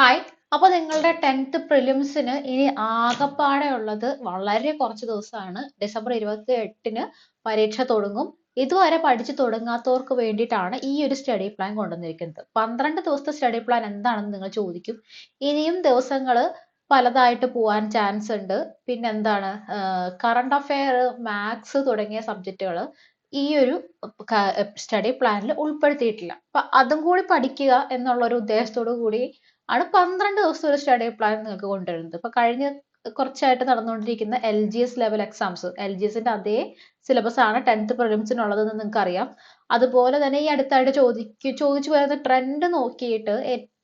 Hi അപ്പൊ നിങ്ങളുടെ tenth പ്രിലിംസിന് ഇനി ആകപ്പാടെ ഉള്ളത് വളരെ കുറച്ച് ദിവസമാണ്. ഡിസംബർ ഇരുപത്തി എട്ടിന് പരീക്ഷ തുടങ്ങും. ഇതുവരെ പഠിച്ചു തുടങ്ങാത്തവർക്ക് വേണ്ടിയിട്ടാണ് ഈ ഒരു സ്റ്റഡി പ്ലാൻ കൊണ്ടുവന്നിരിക്കുന്നത്. പന്ത്രണ്ട് ദിവസത്തെ സ്റ്റഡി പ്ലാൻ എന്താണെന്ന് നിങ്ങൾ ചോദിക്കും. ഇനിയും ദിവസങ്ങൾ പലതായിട്ട് പോവാൻ ചാൻസ് ഉണ്ട്. പിന്നെ എന്താണ് കറണ്ട് അഫെയർ മാത്സ് തുടങ്ങിയ സബ്ജക്റ്റുകൾ ഈ ഒരു സ്റ്റഡി പ്ലാനിൽ ഉൾപ്പെടുത്തിയിട്ടില്ല. അപ്പൊ അതും കൂടി പഠിക്കുക എന്നുള്ള ഒരു ഉദ്ദേശത്തോടു കൂടി ആണ് പന്ത്രണ്ട് ദിവസം ഒരു സ്റ്റഡി പ്ലാൻ നിങ്ങൾക്ക് കൊണ്ടുവരുന്നത്. ഇപ്പൊ കഴിഞ്ഞ കുറച്ചായിട്ട് നടന്നുകൊണ്ടിരിക്കുന്ന L G S level exams L G എസിന്റെ അതേ സിലബസ് ആണ് ടെൻത്ത് പ്രിലിംസിനുള്ളതെന്ന് നിങ്ങൾക്ക് അറിയാം അതുപോലെ തന്നെ ഈ അടുത്തായിട്ട് ചോദിക്ക് ചോദിച്ചു വരുന്ന ട്രെൻഡ് നോക്കിയിട്ട്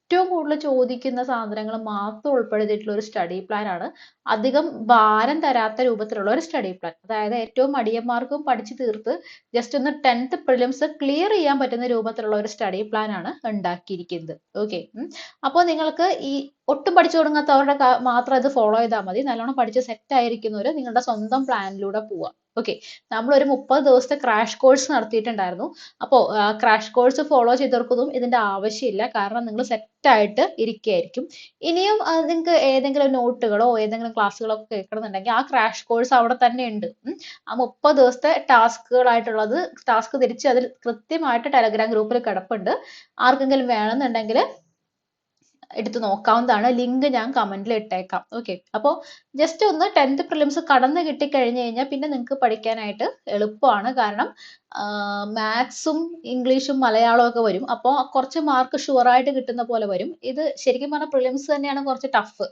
ഏറ്റവും കൂടുതൽ ചോദിക്കുന്ന സാധനങ്ങൾ മാത്രം ഉൾപ്പെടുത്തിയിട്ടുള്ള ഒരു സ്റ്റഡി പ്ലാൻ ആണ്. അധികം ഭാരം തരാത്ത രൂപത്തിലുള്ള ഒരു സ്റ്റഡി പ്ലാൻ അതായത് ഏറ്റവും മടിയന്മാർക്കും പഠിച്ചു തീർത്ത് ജസ്റ്റ് ഒന്ന് ടെൻത്ത് പ്രിലിംസ് ക്ലിയർ ചെയ്യാൻ പറ്റുന്ന രൂപത്തിലുള്ള ഒരു സ്റ്റഡി പ്ലാൻ ആണ് ഉണ്ടാക്കിയിരിക്കുന്നത്. ഓക്കെ അപ്പോൾ നിങ്ങൾക്ക് ഈ ഒട്ടും പഠിച്ചു തുടങ്ങാത്തവരുടെ മാത്രം ഇത് ഫോളോ ചെയ്താൽ മതി. നല്ലോണം പഠിച്ച് സെറ്റ് ആയിരിക്കുന്നവർ നിങ്ങളുടെ സ്വന്തം പ്ലാനിലൂടെ പോവാം. ഓക്കെ നമ്മൾ ഒരു മുപ്പത് ദിവസത്തെ ക്രാഷ് കോഴ്സ് നടത്തിയിട്ടുണ്ടായിരുന്നു. അപ്പോ ക്രാഷ് കോഴ്സ് ഫോളോ ചെയ്തവർക്കൊന്നും ഇതിന്റെ ആവശ്യമില്ല. കാരണം നിങ്ങൾ സെറ്റ് ആയിട്ട് ഇരിക്കുകയായിരിക്കും ഇനിയും നിങ്ങൾക്ക് ഏതെങ്കിലും നോട്ടുകളോ ഏതെങ്കിലും ക്ലാസ്സുകളോ ഒക്കെ കേൾക്കണമെന്നുണ്ടെങ്കിൽ ആ ക്രാഷ് കോഴ്സ് അവിടെ തന്നെ ഉണ്ട്. ആ മുപ്പത് ദിവസത്തെ ടാസ്കുകളായിട്ടുള്ളത് ടാസ്ക് തിരിച്ച് അതിൽ കൃത്യമായിട്ട് ടെലഗ്രാം ഗ്രൂപ്പിൽ കിടപ്പുണ്ട്. ആർക്കെങ്കിലും വേണമെന്നുണ്ടെങ്കിൽ എടുത്ത് നോക്കാവുന്നതാണ്. ലിങ്ക് ഞാൻ കമന്റിൽ ഇട്ടേക്കാം. ഓക്കെ അപ്പോൾ ജസ്റ്റ് ഒന്ന് ടെൻത്ത് പ്രിലിംസ് കടന്നു കിട്ടിക്കഴിഞ്ഞു കഴിഞ്ഞാൽ പിന്നെ നിങ്ങൾക്ക് പഠിക്കാനായിട്ട് എളുപ്പമാണ്. കാരണം മാത്സും ഇംഗ്ലീഷും മലയാളവും ഒക്കെ വരും. അപ്പോൾ കുറച്ച് മാർക്ക് ഷുവറായിട്ട് കിട്ടുന്ന പോലെ വരും. ഇത് ശരിക്കും പറഞ്ഞാൽ പ്രിലിംസ് തന്നെയാണ് കുറച്ച് ടഫ്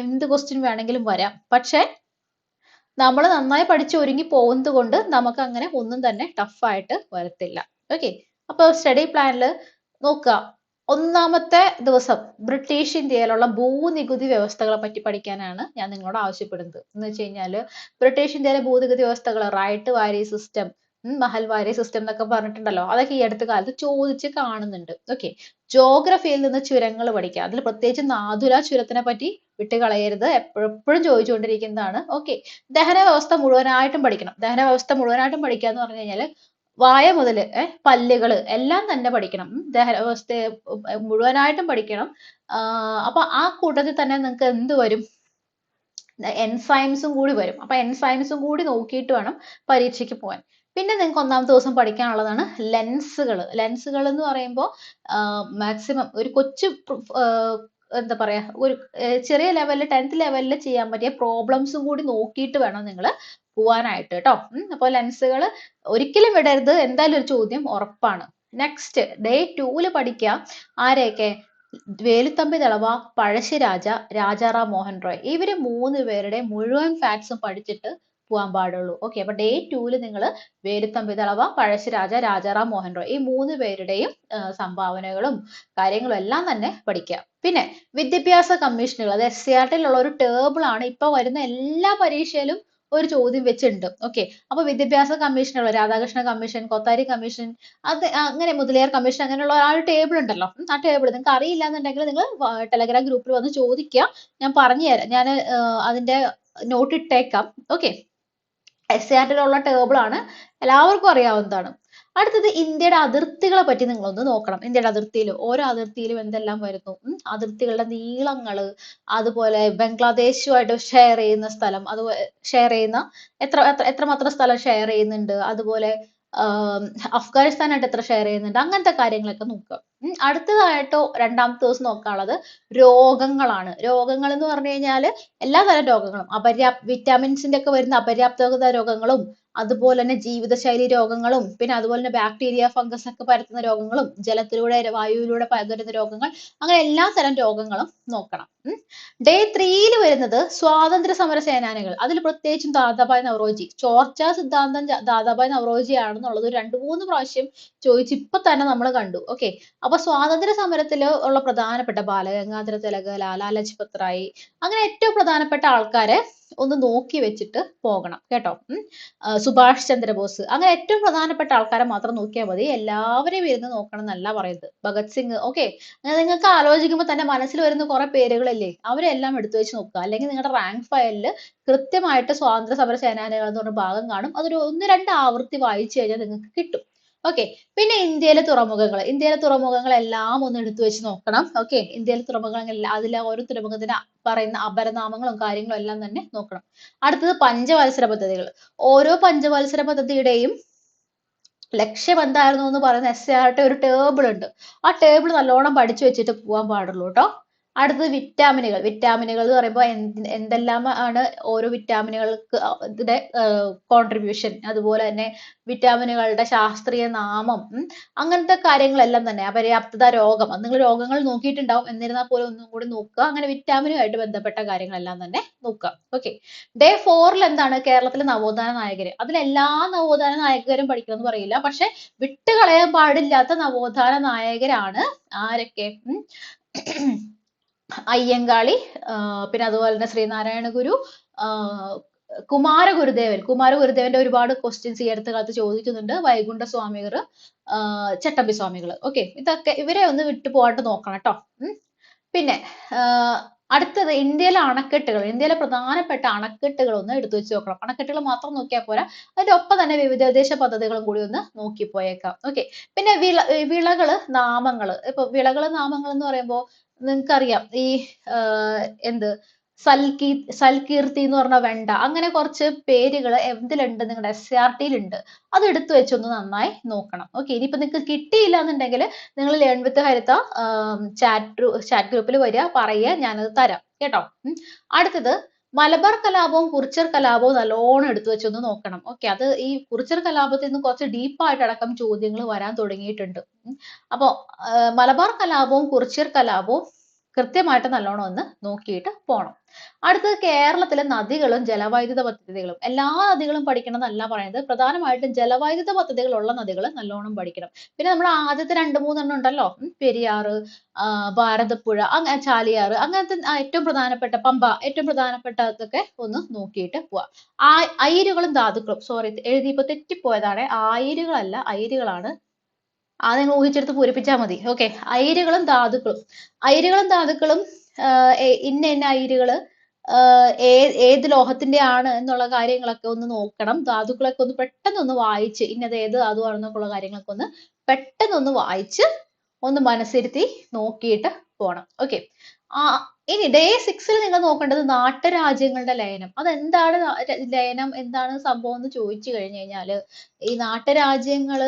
എന്ത് ക്വസ്റ്റ്യൻ വേണമെങ്കിലും വരാം. പക്ഷേ നമ്മൾ നന്നായി പഠിച്ച് ഒരുങ്ങി പോകുന്നത് കൊണ്ട് നമുക്ക് അങ്ങനെ ഒന്നും തന്നെ ടഫായിട്ട് വരത്തില്ല. ഓക്കെ അപ്പോൾ സ്റ്റഡി പ്ലാനിൽ നോക്കുക. ഒന്നാമത്തെ ദിവസം ബ്രിട്ടീഷ് ഇന്ത്യയിലുള്ള ഭൂനികുതി വ്യവസ്ഥകളെ പറ്റി പഠിക്കാനാണ് ഞാൻ നിങ്ങളോട് ആവശ്യപ്പെടുന്നത്. എന്ന് വെച്ച് കഴിഞ്ഞാൽ ബ്രിട്ടീഷ് ഇന്ത്യയിലെ ഭൂനികുതി വ്യവസ്ഥകൾ റൈറ്റ് വാരി സിസ്റ്റം മഹൽവാരി സിസ്റ്റം എന്നൊക്കെ പറഞ്ഞിട്ടുണ്ടല്ലോ അതൊക്കെ ഈ അടുത്ത കാലത്ത് ചോദിച്ച് കാണുന്നുണ്ട്. ഓക്കെ. ജോഗ്രഫിയിൽ നിന്ന് ചുരങ്ങൾ പഠിക്കുക അതിൽ പ്രത്യേകിച്ച് നാദുല ചുരത്തിനെ പറ്റി വിട്ടുകളയരുത്. എപ്പോഴും ചോദിച്ചുകൊണ്ടിരിക്കുന്നതാണ്. ഓക്കെ. ദഹന വ്യവസ്ഥ മുഴുവനായിട്ടും പഠിക്കണം. ദഹന വ്യവസ്ഥ മുഴുവനായിട്ടും പഠിക്കുക എന്ന് പറഞ്ഞു കഴിഞ്ഞാൽ വായ മുതൽ പല്ലുകൾ എല്ലാം തന്നെ പഠിക്കണം. ദഹന വ്യവസ്ഥ മുഴുവനായിട്ടും പഠിക്കണം. അപ്പൊ ആ കൂട്ടത്തിൽ തന്നെ നിങ്ങൾക്ക് എന്ത് വരും? എൻസൈംസും കൂടി വരും. അപ്പൊ എൻസൈംസും കൂടി നോക്കിയിട്ട് വേണം പരീക്ഷയ്ക്ക് പോകാൻ പിന്നെ നിങ്ങൾക്ക് ഒന്നാമത്തെ ദിവസം പഠിക്കാനുള്ളതാണ് ലെൻസുകൾ ലെൻസുകൾ എന്ന് പറയുമ്പോൾ മാക്സിമം ഒരു കൊച്ചു എന്താ പറയാ ഒരു ചെറിയ ലെവലിൽ ടെൻത്ത് ലെവലിൽ ചെയ്യാൻ പറ്റിയ പ്രോബ്ലംസും കൂടി നോക്കിയിട്ട് വേണം നിങ്ങൾ പോവാനായിട്ട് കേട്ടോ അപ്പോൾ ലെൻസുകൾ ഒരിക്കലും വിടരുത് എന്തായാലും ഒരു ചോദ്യം ഉറപ്പാണ്. നെക്സ്റ്റ് ഡേ ടൂൽ പഠിക്കുക ആരെയൊക്കെ? വേലുത്തമ്പി ദളവ പഴശ്ശിരാജ രാജാറാം മോഹൻ റോയ് ഇവർ മൂന്ന് പേരുടെ മുഴുവൻ ഫാക്ട്സും പഠിച്ചിട്ട് പോകാൻ പാടുള്ളൂ. ഓക്കെ അപ്പൊ ഡേ ടൂൽ നിങ്ങൾ വേലുത്തമ്പി ദളവ പഴശ്ശിരാജ രാജാറാം മോഹൻ റോയ് ഈ മൂന്ന് പേരുടെയും സംഭാവനകളും കാര്യങ്ങളും എല്ലാം തന്നെ പഠിക്കുക പിന്നെ വിദ്യാഭ്യാസ കമ്മീഷനുകൾ അത് എസ് സി ആർ ടിയിലുള്ള ഒരു ടേബിൾ ആണ്. ഇപ്പൊ വരുന്ന എല്ലാ പരീക്ഷയിലും ഒരു ചോദ്യം വെച്ചിട്ടുണ്ട്. ഓക്കെ അപ്പൊ വിദ്യാഭ്യാസ കമ്മീഷനുള്ള രാധാകൃഷ്ണ കമ്മീഷൻ കൊത്താരി കമ്മീഷൻ അത് അങ്ങനെ മുതലിയാർ കമ്മീഷൻ അങ്ങനെയുള്ള ആ ഒരു ടേബിൾ ഉണ്ടല്ലോ. ആ ടേബിൾ നിങ്ങൾക്ക് അറിയില്ല എന്നുണ്ടെങ്കിൽ നിങ്ങൾ ടെലഗ്രാം ഗ്രൂപ്പിൽ വന്ന് ചോദിക്കുക ഞാൻ പറഞ്ഞു തരാം ഞാൻ അതിന്റെ നോട്ട് ഇട്ടേക്കാം. ഓക്കെ എസ് സി ആർ ടിയിലുള്ള ടേബിൾ ആണ്. എല്ലാവർക്കും അറിയാവുന്നതാണ്. അടുത്തത് ഇന്ത്യയുടെ അതിർത്തികളെ പറ്റി നിങ്ങളൊന്ന് നോക്കണം. ഇന്ത്യയുടെ അതിർത്തിയിൽ ഓരോ അതിർത്തിയിലും എന്തെല്ലാം വരുന്നു? അതിർത്തികളുടെ നീളങ്ങൾ അതുപോലെ ബംഗ്ലാദേശുമായിട്ട് ഷെയർ ചെയ്യുന്ന സ്ഥലം അതുപോലെ ഷെയർ ചെയ്യുന്ന എത്ര എത്ര എത്രമാത്രം സ്ഥലം ഷെയർ ചെയ്യുന്നുണ്ട്? അതുപോലെ അഫ്ഗാനിസ്ഥാനായിട്ട് എത്ര ഷെയർ ചെയ്യുന്നുണ്ട്? അങ്ങനത്തെ കാര്യങ്ങളൊക്കെ നോക്കുക. അടുത്തതായിട്ടോ രണ്ടാമത്തെ ദിവസം നോക്കാനുള്ളത് രോഗങ്ങളാണ്. രോഗങ്ങൾ എന്ന് പറഞ്ഞു കഴിഞ്ഞാൽ എല്ലാ തരം രോഗങ്ങളും. അപര്യാപ്ത വിറ്റാമിൻസിന്റെ ഒക്കെ വരുന്ന അപര്യാപ്തത രോഗങ്ങളും അതുപോലെ തന്നെ ജീവിതശൈലി രോഗങ്ങളും പിന്നെ അതുപോലെ തന്നെ ബാക്ടീരിയ ഫംഗസ് ഒക്കെ പരത്തുന്ന രോഗങ്ങളും ജലത്തിലൂടെ വായുവിലൂടെ പകരുന്ന രോഗങ്ങൾ അങ്ങനെ എല്ലാ തരം രോഗങ്ങളും നോക്കണം. ഡേ ത്രീയിൽ വരുന്നത് സ്വാതന്ത്ര്യ സമര സേനാനികൾ. അതിൽ പ്രത്യേകിച്ചും ദാദാഭായ് നവറോജി. ചോർച്ച സിദ്ധാന്തം ദാദാഭായ് നവറോജി ആണെന്നുള്ളത് രണ്ട് മൂന്ന് പ്രാവശ്യം ചോദിച്ച് ഇപ്പൊ തന്നെ നമ്മൾ കണ്ടു. ഓക്കെ അപ്പൊ സ്വാതന്ത്ര്യ സമരത്തിൽ ഉള്ള പ്രധാനപ്പെട്ട ബാലഗംഗാധര തിലക് ലാലാ ലജ്പത് റായ് അങ്ങനെ ഏറ്റവും പ്രധാനപ്പെട്ട ആൾക്കാരെ ഒന്ന് നോക്കി വെച്ചിട്ട് പോകണം കേട്ടോ? സുഭാഷ് ചന്ദ്രബോസ്. അങ്ങനെ ഏറ്റവും പ്രധാനപ്പെട്ട ആൾക്കാരെ മാത്രം നോക്കിയാൽ മതി. എല്ലാവരെയും ഇരുന്ന് നോക്കണം എന്നല്ല പറയുന്നത്. ഭഗത് സിംഗ് ഓക്കെ നിങ്ങൾക്ക് ആലോചിക്കുമ്പോൾ തന്നെ മനസ്സിൽ വരുന്ന കുറെ പേരുകളല്ലേ? അവരെല്ലാം എടുത്തു വെച്ച് നോക്കുക. അല്ലെങ്കിൽ നിങ്ങളുടെ റാങ്ക് ഫയലിൽ കൃത്യമായിട്ട് സ്വാതന്ത്ര്യ സമര സേനാനികൾ എന്ന് പറഞ്ഞ ഭാഗം കാണും. അതൊരു ഒന്ന് രണ്ട് ആവൃത്തി വായിച്ചു കഴിഞ്ഞാൽ നിങ്ങൾക്ക് കിട്ടും. ഓക്കെ പിന്നെ ഇന്ത്യയിലെ തുറമുഖങ്ങൾ. ഇന്ത്യയിലെ തുറമുഖങ്ങൾ എല്ലാം ഒന്ന് എടുത്തു വെച്ച് നോക്കണം. ഓക്കെ ഇന്ത്യയിലെ തുറമുഖങ്ങൾ അതിലെ ഓരോ തുറമുഖത്തിന് പറയുന്ന അപരനാമങ്ങളും കാര്യങ്ങളും എല്ലാം തന്നെ നോക്കണം. അടുത്തത് പഞ്ചവത്സര പദ്ധതികൾ. ഓരോ പഞ്ചവത്സര പദ്ധതിയുടെയും ലക്ഷ്യം എന്തായിരുന്നു എന്ന് പറയുന്ന എസ് ആർ ടെ ഒരു ടേബിൾ ഉണ്ട്. ആ ടേബിൾ നല്ലോണം പഠിച്ചു വെച്ചിട്ട് പോകാൻ പാടുള്ളൂ കേട്ടോ. അടുത്തത് വിറ്റാമിനുകൾ വിറ്റാമിനുകൾ എന്ന് പറയുമ്പോൾ എന്ത് എന്തെല്ലാം ആണ് ഓരോ വിറ്റാമിനുകൾക്ക് ഇതിന്റെ കോൺട്രിബ്യൂഷൻ അതുപോലെ തന്നെ വിറ്റാമിനുകളുടെ ശാസ്ത്രീയ നാമം അങ്ങനത്തെ കാര്യങ്ങളെല്ലാം തന്നെ. അപര്യാപ്തത രോഗം. നിങ്ങൾ രോഗങ്ങൾ നോക്കിയിട്ടുണ്ടാവും. എന്നിരുന്നാൽ പോലും ഒന്നും കൂടി നോക്കുക. അങ്ങനെ വിറ്റാമിനുമായിട്ട് ബന്ധപ്പെട്ട കാര്യങ്ങളെല്ലാം തന്നെ നോക്കുക. ഓക്കെ ഡേ ഫോറിൽ എന്താണ്? കേരളത്തിലെ നവോത്ഥാന നായകര്. അതിൽ എല്ലാ നവോത്ഥാന നായകരും പഠിക്കണമെന്ന് പറയില്ല. പക്ഷെ വിട്ടുകളയാൻ പാടില്ലാത്ത നവോത്ഥാന നായകരാണ് ആരൊക്കെ? അയ്യങ്കാളി പിന്നെ അതുപോലെ തന്നെ ശ്രീനാരായണ ഗുരു കുമാരഗുരുദേവൻ കുമാരഗുരുദേവന്റെ ഒരുപാട് ക്വസ്റ്റ്യൻസ് ഈ അടുത്ത കാലത്ത് ചോദിക്കുന്നുണ്ട്. വൈകുണ്ഠ സ്വാമികൾ ചട്ടമ്പി സ്വാമികൾ ഓക്കെ ഇതൊക്കെ ഇവരെ ഒന്ന് വിട്ടു പോകാണ്ട് നോക്കണം കേട്ടോ. പിന്നെ അടുത്തത് ഇന്ത്യയിലെ അണക്കെട്ടുകൾ. ഇന്ത്യയിലെ പ്രധാനപ്പെട്ട അണക്കെട്ടുകൾ ഒന്ന് എടുത്തു വെച്ച് നോക്കണം. അണക്കെട്ടുകൾ മാത്രം നോക്കിയാൽ പോരാ. അതിന്റെ ഒപ്പം തന്നെ വിവിധ വിദേശ പദ്ധതികളും കൂടി ഒന്ന് നോക്കി പോയേക്കാം ഓക്കെ പിന്നെ വിള വിളകൾ നാമങ്ങൾ. ഇപ്പൊ വിളകൾ നാമങ്ങൾ എന്ന് പറയുമ്പോൾ നിങ്ങൾക്കറിയാം ഈ എന്ത്? സൽകീ സൽകീർത്തി എന്ന് പറഞ്ഞ വെണ്ട. അങ്ങനെ കുറച്ച് പേരുകൾ എന്തിലുണ്ട്? നിങ്ങളുടെ എസ് ആർ ടിയിലുണ്ട് അത് എടുത്തു വെച്ചൊന്ന് നന്നായി നോക്കണം. ഓക്കെ ഇനിയിപ്പോ നിങ്ങൾക്ക് കിട്ടിയില്ല എന്നുണ്ടെങ്കിൽ നിങ്ങൾ learn with Haritha chat chat ഗ്രൂപ്പിൽ വരിക പറയുക ഞാനത് തരാം. കേട്ടോ. അടുത്തത് മലബാർ കലാപവും കുറിച്ചർ കലാപവും നല്ലോണം എടുത്തു വെച്ചൊന്ന് നോക്കണം ഓക്കെ അത് ഈ കുറിച്ചർ കലാപത്തിൽ നിന്ന് കുറച്ച് ഡീപ്പായിട്ട് അടക്കം ചോദ്യങ്ങൾ വരാൻ തുടങ്ങിയിട്ടുണ്ട്. അപ്പോ മലബാർ കലാപവും കുറിച്ചർ കലാപവും കൃത്യമായിട്ട് നല്ലോണം ഒന്ന് നോക്കിയിട്ട് പോണം. അടുത്തത് കേരളത്തിലെ നദികളും ജലവൈദ്യുത പദ്ധതികളും. എല്ലാ നദികളും പഠിക്കണമെന്നല്ല പറയുന്നത്. പ്രധാനമായിട്ടും ജലവൈദ്യുത പദ്ധതികളുള്ള നദികൾ നല്ലോണം പഠിക്കണം. പിന്നെ നമ്മൾ ആദ്യത്തെ രണ്ട് മൂന്നെണ്ണം ഉണ്ടല്ലോ. പെരിയാറ് ഭാരതപ്പുഴ അങ്ങനെ ചാലിയാർ അങ്ങനത്തെ ഏറ്റവും പ്രധാനപ്പെട്ട പമ്പ ഏറ്റവും പ്രധാനപ്പെട്ടതൊക്കെ ഒന്ന് നോക്കിയിട്ട് പോവാ. ആ അയിരുകളും ധാതുക്കളും സോറി എഴുതിയപ്പോ തെറ്റിപ്പോയതാണ്. ആയിരുകളല്ല അയിരുകളാണ് അത് നിങ്ങൾ ഊഹിച്ചെടുത്ത് പൂരിപ്പിച്ചാൽ മതി. ഓക്കെ അയിരുകളും ധാതുക്കളും. അയിരുകളും ധാതുക്കളും ഇന്ന ഇന്ന അയിരുകൾ ഏത് ലോഹത്തിന്റെ ആണ് എന്നുള്ള കാര്യങ്ങളൊക്കെ ഒന്ന് നോക്കണം. ധാതുക്കളൊക്കെ ഒന്ന് പെട്ടെന്ന് ഒന്ന് വായിച്ച് ഇന്നത് ഏത് ധാതുവാണെന്നൊക്കെ ഉള്ള കാര്യങ്ങളൊക്കെ ഒന്ന് പെട്ടെന്ന് ഒന്ന് വായിച്ച് ഒന്ന് മനസ്സിരുത്തി നോക്കിയിട്ട് പോണം. ഓക്കെ ആ ഇനി ഡേ സിക്സിൽ നിങ്ങൾ നോക്കേണ്ടത് നാട്ടുരാജ്യങ്ങളുടെ ലയനം. അതെന്താണ് ലയനം? എന്താണ് സംഭവം എന്ന് ചോദിച്ചു കഴിഞ്ഞു കഴിഞ്ഞാൽ ഈ നാട്ടുരാജ്യങ്ങൾ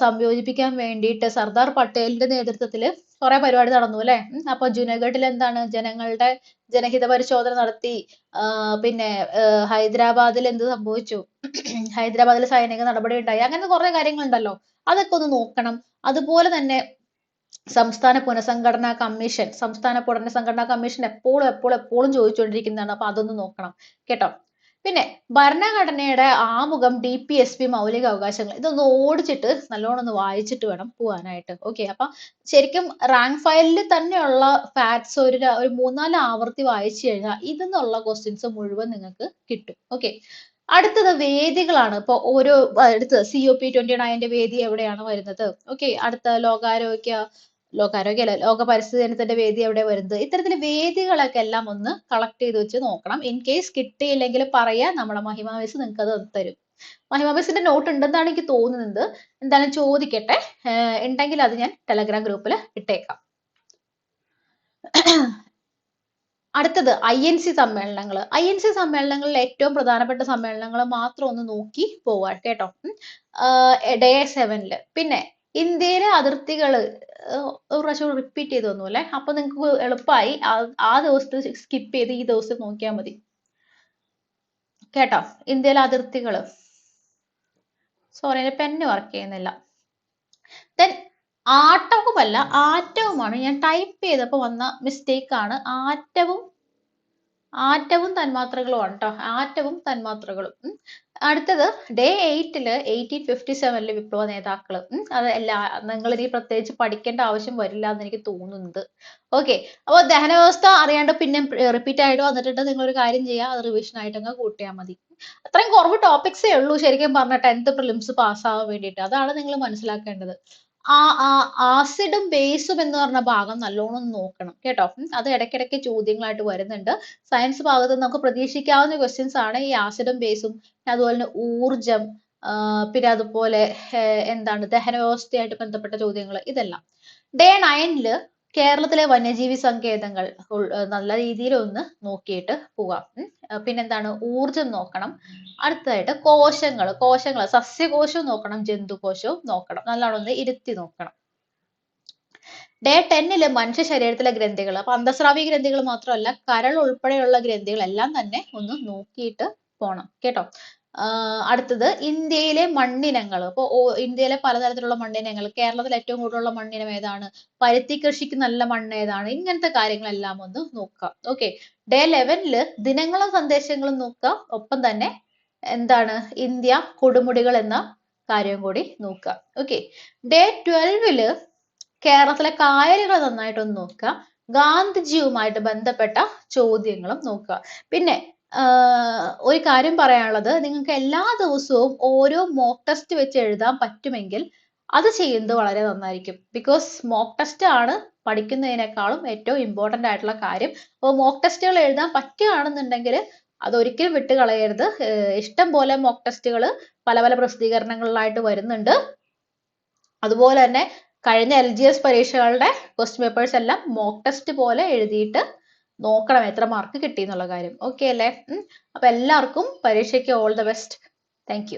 സംയോജിപ്പിക്കാൻ വേണ്ടിയിട്ട് സർദാർ പട്ടേലിന്റെ നേതൃത്വത്തിൽ കുറെ പരിപാടി നടന്നു അല്ലെ? അപ്പൊ ജുനഗഡിൽ എന്താണ് ജനങ്ങളുടെ ജനഹിത പരിശോധന നടത്തി പിന്നെ ഹൈദരാബാദിൽ എന്ത് സംഭവിച്ചു? ഹൈദരാബാദിൽ സൈനിക നടപടി ഉണ്ടായി അങ്ങനെ കുറെ കാര്യങ്ങളുണ്ടല്ലോ. അതൊക്കെ ഒന്ന് നോക്കണം. അതുപോലെ തന്നെ സംസ്ഥാന പുനഃസംഘടനാ കമ്മീഷൻ സംസ്ഥാന പുനഃസംഘടനാ കമ്മീഷൻ എപ്പോഴും എപ്പോഴും എപ്പോഴും ചോദിച്ചുകൊണ്ടിരിക്കുന്നതാണ് അപ്പൊ അതൊന്ന് നോക്കണം. കേട്ടോ? പിന്നെ ഭരണഘടനയുടെ ആമുഖം ഡി പി എസ് പി മൗലിക അവകാശങ്ങൾ. ഇതൊന്ന് ഓടിച്ചിട്ട് നല്ലോണം ഒന്ന് വായിച്ചിട്ട് വേണം പോകാനായിട്ട് ഓക്കെ അപ്പൊ ശരിക്കും റാങ്ക് ഫയലിൽ തന്നെയുള്ള ഫാക്ട്സ് ഒരു ഒരു മൂന്നാൽ ആവർത്തി വായിച്ചു കഴിഞ്ഞാൽ ഇതെന്നുള്ള ക്വസ്റ്റ്യൻസ് മുഴുവൻ നിങ്ങൾക്ക് കിട്ടും. ഓക്കെ അടുത്തത് വേദികളാണ്. ഇപ്പൊ ഓരോ അടുത്ത് സി ഒ പി ട്വന്റി നയന്റെ വേദി എവിടെയാണ് വരുന്നത്? ഓക്കെ അടുത്ത ലോകാരോഗ്യ ലോകാരോഗ്യ അല്ല ലോക പരിസ്ഥിതി ദിനത്തിന്റെ വേദി എവിടെ വരുന്നത്? ഇത്തരത്തിൽ വേദികളൊക്കെ എല്ലാം ഒന്ന് കളക്ട് ചെയ്ത് വെച്ച് നോക്കണം. ഇൻ കേസ് കിട്ടിയില്ലെങ്കിൽ പറയാ നമ്മുടെ മഹിമ നിങ്ങൾക്ക് അത് തരും. മഹിമ നോട്ട് ഉണ്ടെന്നാണ് എനിക്ക് തോന്നുന്നത്. എന്തായാലും ചോദിക്കട്ടെ. ഉണ്ടെങ്കിൽ അത് ഞാൻ ടെലഗ്രാം ഗ്രൂപ്പിൽ ഇട്ടേക്കാം. അടുത്തത് ഐ എൻ സി സമ്മേളനങ്ങൾ ഐ എൻ സി സമ്മേളനങ്ങളിൽ ഏറ്റവും പ്രധാനപ്പെട്ട സമ്മേളനങ്ങൾ മാത്രം ഒന്ന് നോക്കി പോവാ കേട്ടോ. ഡേ സെവനിൽ പിന്നെ ഇന്ത്യയിലെ അതിർത്തികൾ ഏർ ഒരു പ്രാവശ്യം റിപ്പീറ്റ് ചെയ്ത് തന്നു അല്ലേ അപ്പൊ നിങ്ങൾക്ക് എളുപ്പമായി ആ- ദിവസത്തെ സ്കിപ്പ് ചെയ്ത് ഈ ദിവസം നോക്കിയാൽ മതി. കേട്ടോ? ഇന്ത്യയിലെ അതിർത്തികൾ. സോറി എന്റെ പെന്ന് വർക്ക് ചെയ്യുന്നില്ല. ദെൻ ആട്ടവുമല്ല ആറ്റവുമാണ്. ഞാൻ ടൈപ്പ് ചെയ്തപ്പോൾ വന്ന മിസ്റ്റേക്ക് ആണ്. ആറ്റവും ആറ്റവും തന്മാത്രകളും ട്ടോ. ആറ്റവും തന്മാത്രകളും. അടുത്തത് ഡേ എയ്റ്റിൽ എയ്റ്റീൻ ഫിഫ്റ്റി സെവനിലെ വിപ്ലവ നേതാക്കൾ. അത് എല്ലാ നിങ്ങൾ ഇനി പ്രത്യേകിച്ച് പഠിക്കേണ്ട ആവശ്യം വരില്ല എന്ന് എനിക്ക് തോന്നുന്നത്. ഓക്കെ. അപ്പോൾ ദഹന വ്യവസ്ഥ അറിയാണ്ട് പിന്നെ റിപ്പീറ്റ് ആയിട്ട് വന്നിട്ടുണ്ട്. നിങ്ങൾ ഒരു കാര്യം ചെയ്യുക അത് റിവിഷൻ ആയിട്ട് അങ്ങ് കൂട്ടിയാൽ മതി. അത്രയും കുറവ് ടോപ്പിക്സേ ഉള്ളൂ. ശരിക്കും പറഞ്ഞ ടെൻത്ത് പ്രിലിംസ് പാസ്സാവാൻ വേണ്ടിയിട്ട്. അതാണ് നിങ്ങൾ മനസ്സിലാക്കേണ്ടത്. ആ ആസിഡും ബേസും എന്ന് പറഞ്ഞ ഭാഗം നല്ലോണം നോക്കണം കേട്ടോ. അത് ഇടയ്ക്കിടയ്ക്ക് ചോദ്യങ്ങളായിട്ട് വരുന്നുണ്ട് സയൻസ് ഭാഗത്ത് നമുക്ക് പ്രതീക്ഷിക്കാവുന്ന ക്വസ്റ്റ്യൻസ് ആണ് ഈ ആസിഡും ബേസും അതുപോലെ തന്നെ ഊർജം പിന്നെ അതുപോലെ എന്താണ് ദഹന വ്യവസ്ഥയായിട്ട് ബന്ധപ്പെട്ട ചോദ്യങ്ങൾ ഇതെല്ലാം ഡേ നയനിൽ കേരളത്തിലെ വന്യജീവി സങ്കേതങ്ങൾ നല്ല രീതിയിൽ ഒന്ന് നോക്കിയിട്ട്. ഏർ പിന്നെന്താണ്? ഊർജം നോക്കണം. അടുത്തതായിട്ട് കോശങ്ങൾ കോശങ്ങൾ സസ്യകോശവും നോക്കണം ജന്തുകോശവും നോക്കണം. നല്ലോണം ഒന്ന് ഇരുത്തി നോക്കണം. ഡേ ടെന്നിൽ മനുഷ്യ ശരീരത്തിലെ ഗ്രന്ഥികൾ അപ്പൊ അന്തസ്രാവി ഗ്രന്ഥികൾ മാത്രമല്ല കരൾ ഉൾപ്പെടെയുള്ള ഗ്രന്ഥികളെല്ലാം തന്നെ ഒന്ന് നോക്കിയിട്ട് പോണം. കേട്ടോ? അടുത്തത് ഇന്ത്യയിലെ മണ്ണിനങ്ങൾ. അപ്പോൾ ഇന്ത്യയിലെ പലതരത്തിലുള്ള മണ്ണിനങ്ങൾ കേരളത്തിൽ ഏറ്റവും കൂടുതലുള്ള മണ്ണിനം ഏതാണ്? പരുത്തി കൃഷിക്ക് നല്ല മണ്ണ് ഏതാണ്? ഇങ്ങനത്തെ കാര്യങ്ങളെല്ലാം ഒന്ന് നോക്കാം. ഓക്കെ ഡേ ലെവനിൽ ദിനങ്ങളും സന്ദേശങ്ങളും നോക്കുക ഒപ്പം തന്നെ എന്താണ്? ഇന്ത്യ കൊടുമുടികൾ എന്ന കാര്യം കൂടി നോക്കുക ഓക്കെ ഡേ ട്വൽവിൽ കേരളത്തിലെ കായലുകൾ നന്നായിട്ടൊന്ന് നോക്കുക ഗാന്ധിജിയുമായിട്ട് ബന്ധപ്പെട്ട ചോദ്യങ്ങളും നോക്കുക പിന്നെ ഒരു കാര്യം പറയാനുള്ളത്. നിങ്ങൾക്ക് എല്ലാ ദിവസവും ഓരോ മോക്ക് ടെസ്റ്റ് വെച്ച് എഴുതാൻ പറ്റുമെങ്കിൽ അത് ചെയ്യുന്നത് വളരെ നന്നായിരിക്കും. ബിക്കോസ് മോക്ക് ടെസ്റ്റ് ആണ് പഠിക്കുന്നതിനേക്കാളും ഏറ്റവും ഇമ്പോർട്ടന്റ് ആയിട്ടുള്ള കാര്യം. അപ്പോൾ മോക്ക് ടെസ്റ്റുകൾ എഴുതാൻ പറ്റുകയാണെന്നുണ്ടെങ്കിൽ അതൊരിക്കലും വിട്ട് കളയരുത്. ഏർ ഇഷ്ടം പോലെ മോക്ക് ടെസ്റ്റുകൾ പല പല പ്രസിദ്ധീകരണങ്ങളിലായിട്ട് വരുന്നുണ്ട്. അതുപോലെ തന്നെ കഴിഞ്ഞ എൽ ജി എസ് പരീക്ഷകളുടെ ക്വസ്റ്റ്യൻ പേപ്പേഴ്സ് എല്ലാം മോക്ക് ടെസ്റ്റ് പോലെ എഴുതിയിട്ട് നോക്കണം എത്ര മാർക്ക് കിട്ടി എന്നുള്ള കാര്യം. ഓക്കെ അല്ലേ. അപ്പൊ എല്ലാവർക്കും പരീക്ഷയ്ക്ക് ഓൾ ദ ബെസ്റ്റ് താങ്ക്